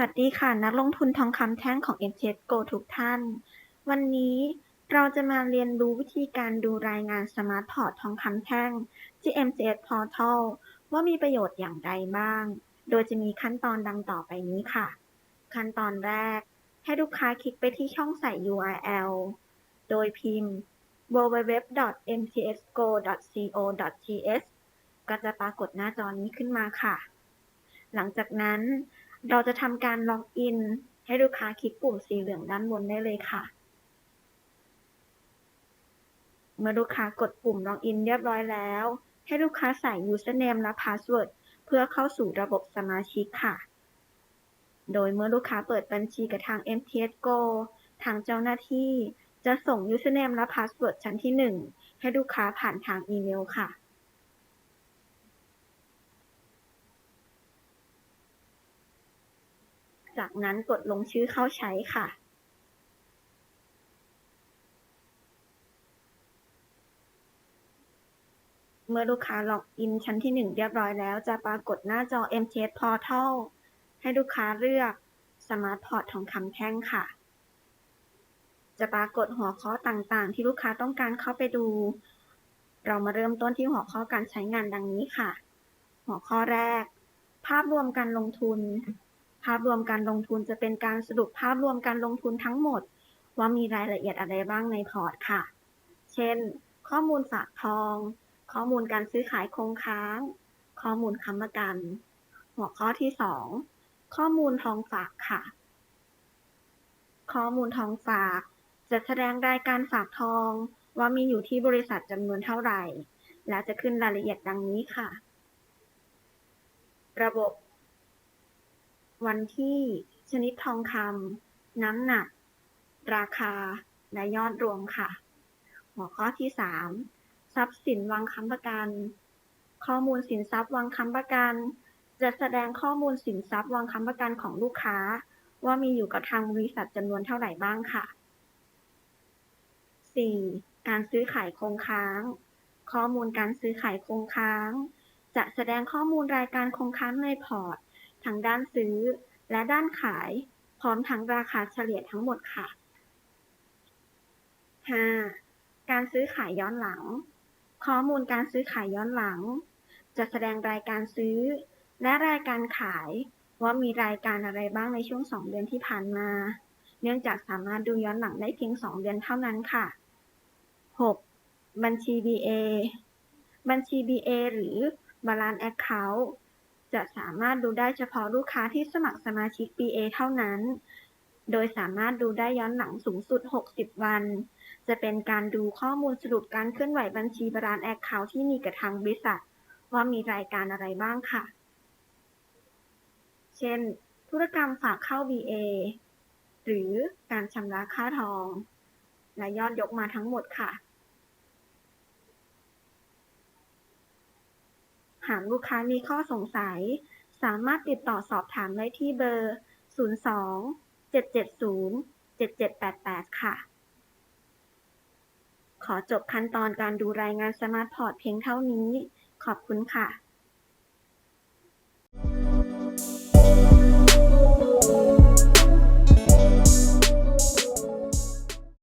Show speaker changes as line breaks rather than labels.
วัสดีค่ะนักลงทุนทองคำแท่งของ MTS Go ทุกท่าน วันนี้เราจะมาเรียนรู้วิธีการดูรายงานสมาร์ทพอร์ตทองคำแท่งที่ MTS Portal ว่ามีประโยชน์อย่างไรบ้าง โดยจะมีขั้นตอนดังต่อไปนี้ค่ะ ขั้นตอนแรก ให้ลูกค้าคลิกไปที่ช่องใส่ URL โดยพิมพ์ www.mtsgo.co.th ก็จะปรากฏหน้าจอนี้ขึ้นมาค่ะ หลังจากนั้น เราจะทำการล็อกอิน ให้ลูกค้าคลิกปุ่มสีเหลืองด้านบนได้เลยค่ะ เมื่อลูกค้ากดปุ่มล็อกอินเรียบร้อยแล้ว ให้ลูกค้าใส่ username และ password เพื่อเข้าสู่ระบบสมาชิกค่ะ โดยเมื่อลูกค้าเปิดบัญชีกับทาง MTS Go ทางเจ้าหน้าที่จะส่ง username และ password ชั้นที่ 1 ให้ลูกค้าผ่านทางอีเมลค่ะ จากนั้นกดลงชื่อเข้าใช้ค่ะเมื่อลูกค้าล็อกอินชั้นที่ 1 เรียบร้อยแล้ว จะปรากฏหน้าจอ MTS Portal ให้ลูกค้าเลือก Smart Port ทองคำแท่งค่ะ จะปรากฏหัวข้อต่างๆ ที่ลูกค้าต้องการเข้าไปดู เรามาเริ่มต้นที่หัวข้อการใช้งานดังนี้ค่ะ หัวข้อแรก ภาพรวมการลงทุน ภาพรวมการลงทุนจะเป็นการสรุปภาพรวมการลงทุนทั้งหมด ว่ามีรายละเอียดอะไรบ้างในพอร์ตค่ะ เช่น ข้อมูลฝากทอง ข้อมูลการซื้อขายคงค้าง ข้อมูลค้ำประกัน หัวข้อที่ 2 ข้อมูลทองฝากค่ะ ข้อมูลทองฝากจะแสดงรายการฝากทองว่ามีอยู่ที่บริษัทจำนวนเท่าไหร่ และจะขึ้นรายละเอียดดังนี้ค่ะ ระบบ วันที่ ชนิดทองคำน้ำหนัก ราคา และยอดรวมค่ะ หัวข้อที่ 3 ทรัพย์สินวางค้ำประกัน ข้อมูลสินทรัพย์วางค้ำประกัน จะแสดงข้อมูลสินทรัพย์วางค้ำประกันของลูกค้า ว่ามีอยู่กับทางบริษัทจำนวนเท่าไหร่บ้างค่ะ 4. การซื้อขายคงค้าง ข้อมูลการซื้อขายคงค้าง จะแสดงข้อมูลรายการคงค้างในพอร์ต ทั้งด้านซื้อ และด้านขาย พร้อมทั้งราคาเฉลี่ยทั้งหมดค่ะ 5. การซื้อขายย้อนหลัง ข้อมูลการซื้อขายย้อนหลัง จะแสดงรายการซื้อ และรายการขายว่ามีรายการอะไรบ้างในช่วง 2 เดือนที่ผ่านมา เนื่องจากสามารถดูย้อนหลังได้เพียง 2 เดือนเท่านั้นค่ะ 6. บัญชี BA บัญชี BA หรือ Balance Account จะสามารถดูได้เฉพาะลูกค้าที่สมัครสมาชิก BA เท่านั้น โดยสามารถดูได้ย้อนหลังสูงสุด 60 วัน จะเป็นการดูข้อมูลสรุปการเคลื่อนไหวบัญชีบรานแอคเคาท์ที่มีกับทางบริษัท ว่ามีรายการอะไรบ้างค่ะ เช่น ธุรกรรมฝากเข้า BA หรือการชำระค่าทอง และยอดยกมาทั้งหมดค่ะ หากลูกค้ามีข้อสงสัย สามารถติดต่อสอบถามได้ที่เบอร์ 02 770 7788 ค่ะ ขอจบขั้นตอนการดูรายงานสมาร์ทพอร์ตเพียงเท่านี้ ขอบคุณค่ะ